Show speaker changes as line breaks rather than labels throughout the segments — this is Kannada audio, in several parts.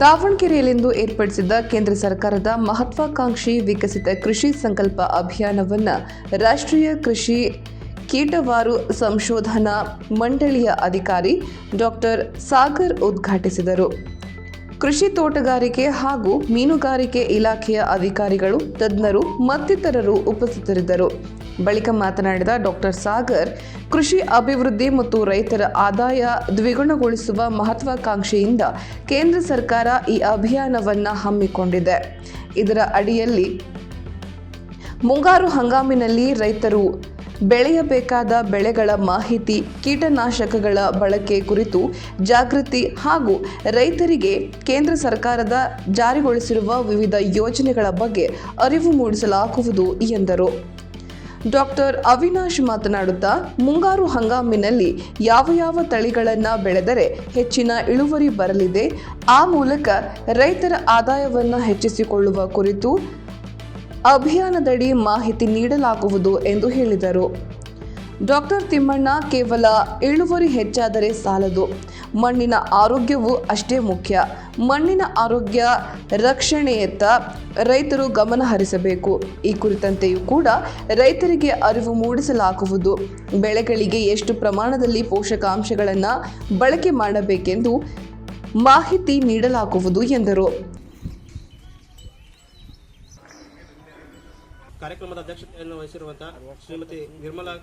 ದಾವಣಗೆರೆಯಲ್ಲಿಂದು ಏರ್ಪಡಿಸಿದ್ದ ಕೇಂದ್ರ ಸರ್ಕಾರದ ಮಹತ್ವಾಕಾಂಕ್ಷಿ ವಿಕಸಿತ ಕೃಷಿ ಸಂಕಲ್ಪ ಅಭಿಯಾನವನ್ನು ರಾಷ್ಟ್ರೀಯ ಕೃಷಿ ಕೀಟವಾರು ಸಂಶೋಧನಾ ಮಂಡಳಿಯ ಅಧಿಕಾರಿ ಡಾಕ್ಟರ್ ಸಾಗರ್ ಉದ್ಘಾಟಿಸಿದರು. ಕೃಷಿ ತೋಟಗಾರಿಕೆ ಹಾಗೂ ಮೀನುಗಾರಿಕೆ ಇಲಾಖೆಯ ಅಧಿಕಾರಿಗಳು, ತಜ್ಞರು, ಮತ್ತಿತರರು ಉಪಸ್ಥಿತರಿದ್ದರು. ಬಳಿಕ ಮಾತನಾಡಿದ ಡಾಕ್ಟರ್ ಸಾಗರ್, ಕೃಷಿ ಅಭಿವೃದ್ಧಿ ಮತ್ತು ರೈತರ ಆದಾಯ ದ್ವಿಗುಣಗೊಳಿಸುವ ಮಹತ್ವಾಕಾಂಕ್ಷೆಯಿಂದ ಕೇಂದ್ರ ಸರ್ಕಾರ ಈ ಅಭಿಯಾನವನ್ನು ಹಮ್ಮಿಕೊಂಡಿದೆ. ಇದರ ಅಡಿಯಲ್ಲಿ ಮುಂಗಾರು ಹಂಗಾಮಿನಲ್ಲಿ ರೈತರು ಬೆಳೆಯಬೇಕಾದ ಬೆಳೆಗಳ ಮಾಹಿತಿ, ಕೀಟನಾಶಕಗಳ ಬಳಕೆ ಕುರಿತು ಜಾಗೃತಿ ಹಾಗೂ ರೈತರಿಗೆ ಕೇಂದ್ರ ಸರ್ಕಾರದ ಜಾರಿಗೊಳಿಸಿರುವ ವಿವಿಧ ಯೋಜನೆಗಳ ಬಗ್ಗೆ ಅರಿವು ಮೂಡಿಸಲಾಗುವುದು ಎಂದರು. ಡಾಕ್ಟರ್ ಅವಿನಾಶ್ ಮಾತನಾಡುತ್ತಾ, ಮುಂಗಾರು ಹಂಗಾಮಿನಲ್ಲಿ ಯಾವ ಯಾವ ತಳಿಗಳನ್ನು ಬೆಳೆದರೆ ಹೆಚ್ಚಿನ ಇಳುವರಿ ಬರಲಿದೆ, ಆ ಮೂಲಕ ರೈತರ ಆದಾಯವನ್ನು ಹೆಚ್ಚಿಸಿಕೊಳ್ಳುವ ಕುರಿತು ಅಭಿಯಾನದಡಿ ಮಾಹಿತಿ ನೀಡಲಾಗುವುದು ಎಂದು ಹೇಳಿದರು. ಡಾಕ್ಟರ್ ತಿಮ್ಮಣ್ಣ ಕೇವಲ ಇಳುವರಿ ಹೆಚ್ಚಾದರೆ ಸಾಲದು. ಮಣ್ಣಿನ ಆರೋಗ್ಯವು ಅಷ್ಟೇ ಮುಖ್ಯ. ಮಣ್ಣಿನ ಆರೋಗ್ಯ, ರಕ್ಷಣೆಯತ್ತ ರೈತರು ಗಮನ ಹರಿಸಬೇಕು. ಈ ಕುರಿತಂತೆಯೂ ಕೂಡ ರೈತರಿಗೆ ಅರಿವು ಮೂಡಿಸಲಾಗುವುದು. ಬೆಳೆಗಳಿಗೆ ಎಷ್ಟು ಪ್ರಮಾಣದಲ್ಲಿ ಪೋಷಕಾಂಶಗಳನ್ನು ಬಳಕೆ ಮಾಡಬೇಕೆಂದು ಮಾಹಿತಿ ನೀಡಲಾಗುವುದು ಎಂದರು.
ಕಾರ್ಯಕ್ರಮದ ಅಧ್ಯಕ್ಷತೆಯನ್ನು ವಹಿಸಿರುವಂತಹ ಶ್ರೀಮತಿ ನಿರ್ಮಲಾ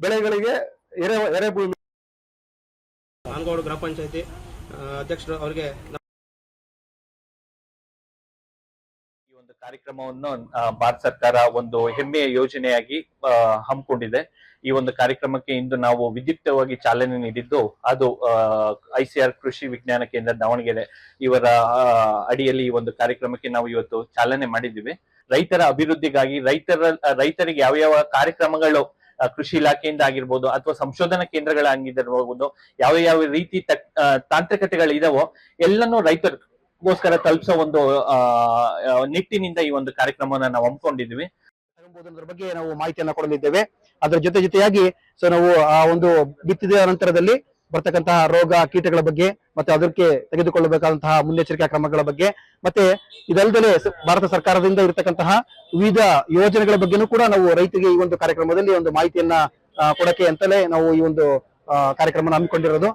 ಬೆಳೆಗಳಿಗೆ ಎರೆ ಭೂಮಿ
ಆನಗೋಡು ಗ್ರಾಮ ಪಂಚಾಯತಿ ಅಧ್ಯಕ್ಷರು ಅವರಿಗೆ
ಕಾರ್ಯಕ್ರಮವನ್ನು ಭಾರತ ಸರ್ಕಾರ ಒಂದು ಹೆಮ್ಮೆಯ ಯೋಜನೆಯಾಗಿ ಹಮ್ಮಿಕೊಂಡಿದೆ. ಈ ಒಂದು ಕಾರ್ಯಕ್ರಮಕ್ಕೆ ಇಂದು ನಾವು ವಿದ್ಯುಕ್ತವಾಗಿ ಚಾಲನೆ ನೀಡಿದ್ದು, ಅದು ಐಸಿಆರ್ ಕೃಷಿ ವಿಜ್ಞಾನ ಕೇಂದ್ರ ದಾವಣಗೆರೆ ಇವರ ಅಡಿಯಲ್ಲಿ ಈ ಒಂದು ಕಾರ್ಯಕ್ರಮಕ್ಕೆ ನಾವು ಇವತ್ತು ಚಾಲನೆ ಮಾಡಿದ್ದೀವಿ. ರೈತರ ಅಭಿವೃದ್ಧಿಗಾಗಿ ರೈತರ, ರೈತರಿಗೆ ಯಾವ ಯಾವ ಕಾರ್ಯಕ್ರಮಗಳು ಕೃಷಿ ಇಲಾಖೆಯಿಂದ ಆಗಿರ್ಬೋದು ಅಥವಾ ಸಂಶೋಧನಾ ಕೇಂದ್ರಗಳಾಗಿರ್ಬೋದು ಯಾವ ಯಾವ ರೀತಿ ತಾಂತ್ರಿಕತೆಗಳಿದಾವೋ, ಎಲ್ಲನೂ ರೈತರು ಗೋಸ್ಕರ ತಲುಪಿಸೋ ಒಂದು ನಿಟ್ಟಿನಿಂದ ಈ ಒಂದು ಕಾರ್ಯಕ್ರಮವನ್ನು ನಾವು ಹಮ್ಮಿಕೊಂಡಿದ್ವಿ
ಬಗ್ಗೆ ನಾವು ಮಾಹಿತಿಯನ್ನ ಕೊಡಲಿದ್ದೇವೆ. ಅದರ ಜೊತೆ ಜೊತೆಯಾಗಿ ಸೊ ನಾವು ಆ ಒಂದು ಬಿತ್ತಿದ ನಂತರದಲ್ಲಿ ಬರ್ತಕ್ಕಂತಹ ರೋಗ ಕೀಟಗಳ ಬಗ್ಗೆ ಮತ್ತೆ ಅದಕ್ಕೆ ತೆಗೆದುಕೊಳ್ಳಬೇಕಾದಂತಹ ಮುನ್ನೆಚ್ಚರಿಕೆ ಕ್ರಮಗಳ ಬಗ್ಗೆ, ಮತ್ತೆ ಇದಲ್ಲದೆ ಭಾರತ ಸರ್ಕಾರದಿಂದ ಇರತಕ್ಕಂತಹ ವಿವಿಧ ಯೋಜನೆಗಳ ಬಗ್ಗೆನೂ ಕೂಡ ನಾವು ರೈತರಿಗೆ ಈ ಒಂದು ಕಾರ್ಯಕ್ರಮದಲ್ಲಿ ಒಂದು ಮಾಹಿತಿಯನ್ನ ಕೊಡಕ್ಕೆ ಅಂತಲೇ ನಾವು ಈ ಒಂದು ಕಾರ್ಯಕ್ರಮ ಹಮ್ಮಿಕೊಂಡಿರೋದು.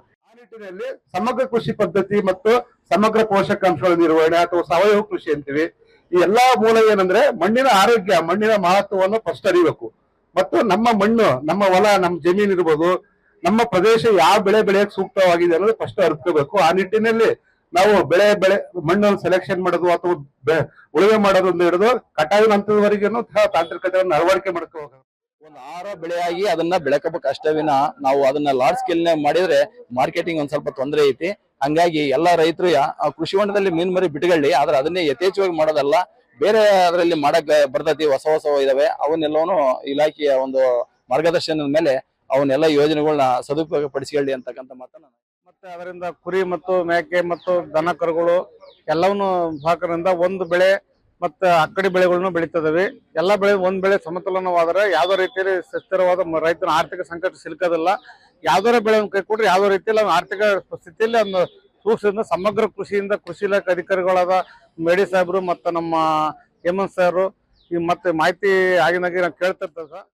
ನಿಟ್ಟಿನಲ್ಲಿ ಸಮಗ್ರ ಕೃಷಿ ಪದ್ಧತಿ ಮತ್ತು ಸಮಗ್ರ ಪೋಷಕಾಂಶಗಳ ನಿರ್ವಹಣೆ ಅಥವಾ ಸಾವಯವ ಕೃಷಿ ಅಂತೀವಿ, ಈ ಎಲ್ಲಾ ಮೂಲ ಏನಂದ್ರೆ ಮಣ್ಣಿನ ಆರೋಗ್ಯ, ಮಣ್ಣಿನ ಮಹತ್ವವನ್ನು ಫಸ್ಟ್ ಅರಿಬೇಕು. ಮತ್ತು ನಮ್ಮ ಮಣ್ಣು, ನಮ್ಮ ಹೊಲ, ನಮ್ಮ ಜಮೀನ್ ಇರ್ಬೋದು, ನಮ್ಮ ಪ್ರದೇಶ ಯಾವ ಬೆಳೆ ಬೆಳೆಯಕ್ಕೆ ಸೂಕ್ತವಾಗಿದೆ ಅನ್ನೋದು ಫಸ್ಟ್ ಅರ್ಕೋಬೇಕು ಆ ನಿಟ್ಟಿನಲ್ಲಿ ನಾವು ಬೆಳೆ ಬೆಳೆ, ಮಣ್ಣನ್ನು ಸೆಲೆಕ್ಷನ್ ಮಾಡೋದು ಅಥವಾ ಉಳುಮೆ ಮಾಡೋದ್ರಿಂದ ಹಿಡಿದು ಕಟಾವಿನ ಹಂತದವರೆಗೂ ತಾಂತ್ರಿಕತೆಯನ್ನು ಅಳವಡಿಕೆ ಮಾಡ್ಕೋಬೇಕು
ಒಂದು ಆರೋ ಬೆಳೆಯಾಗಿ ಅದನ್ನ ಬೆಳಕಬೇಕು ಅಷ್ಟೇ ವಿನ ನಾವು ಅದನ್ನ ಲಾರ್ಜ್ ಸ್ಕೇಲ್ ಮಾಡಿದ್ರೆ ಮಾರ್ಕೆಟಿಂಗ್ ಒಂದ್ ಸ್ವಲ್ಪ ತೊಂದರೆ ಐತಿ. ಹಂಗಾಗಿ ಎಲ್ಲಾ ರೈತರು ಕೃಷಿ ಹೊಂಡದಲ್ಲಿ ಮೀನ್ ಮರಿ ಬಿಟ್ಕೊಳ್ಳಿ, ಆದ್ರೆ ಅದನ್ನೇ ಯಥೇಚ್ಛವಾಗಿ ಮಾಡೋದಲ್ಲ. ಬೇರೆ ಅದರಲ್ಲಿ ಮಾಡಕ್ ಬರ್ತೈತಿ ಹೊಸ ಹೊಸ ಇದಾವೆ ಅವನ್ನೆಲ್ಲವನು ಇಲಾಖೆಯ ಒಂದು ಮಾರ್ಗದರ್ಶನದ ಮೇಲೆ ಅವನ್ನೆಲ್ಲ ಯೋಜನೆಗಳನ್ನ ಸದುಪಯೋಗ ಪಡಿಸಿಕೊಳ್ಳಿ ಅಂತಕ್ಕಂಥ ಮಾತನ್ನ
ಮತ್ತೆ ಅದರಿಂದ ಕುರಿ ಮತ್ತು ಮೇಕೆ ಮತ್ತು ದನ ಕರುಗಳು ಎಲ್ಲವನ್ನು ಹಾಕೋದ್ರಿಂದ ಒಂದು ಬೆಳೆ ಮತ್ತೆ ಅಕ್ಕಡಿ ಬೆಳೆಗಳನ್ನು ಬೆಳೀತದವೆ. ಎಲ್ಲ ಬೆಳೆ ಒಂದ್ ಬೆಳೆ ಸಮತೋಲನವಾದರೆ ಯಾವ್ದೋ ರೀತಿಯಲ್ಲಿ ಸುಸ್ಥಿರವಾದ ರೈತನ ಆರ್ಥಿಕ ಸಂಕಟ ಸಿಲುಕೋದಿಲ್ಲ. ಯಾವ್ದಾರ ಬೆಳೆ ಕೈ ಕೊಟ್ರೆ ಯಾವ್ದೋ ರೀತಿಯಲ್ಲಿ ಆರ್ಥಿಕ ಸ್ಥಿತಿಯಲ್ಲಿ ಒಂದು ಸೂಕ್ಷ್ಮದಿಂದ ಸಮಗ್ರ ಕೃಷಿಯಿಂದ ಕೃಷಿ ಇಲಾಖೆ ಅಧಿಕಾರಿಗಳಾದ ಮೇಡಿ ಸಾಹೇಬರು ಮತ್ತು ನಮ್ಮ ಹೇಮಂತ್ ಸರ್ ಈ ಮತ್ತೆ ಮಾಹಿತಿ ಆಗಿನಾಗಿ ನಾವು ಕೇಳ್ತಿರ್ತೇವೆ ಸರ್.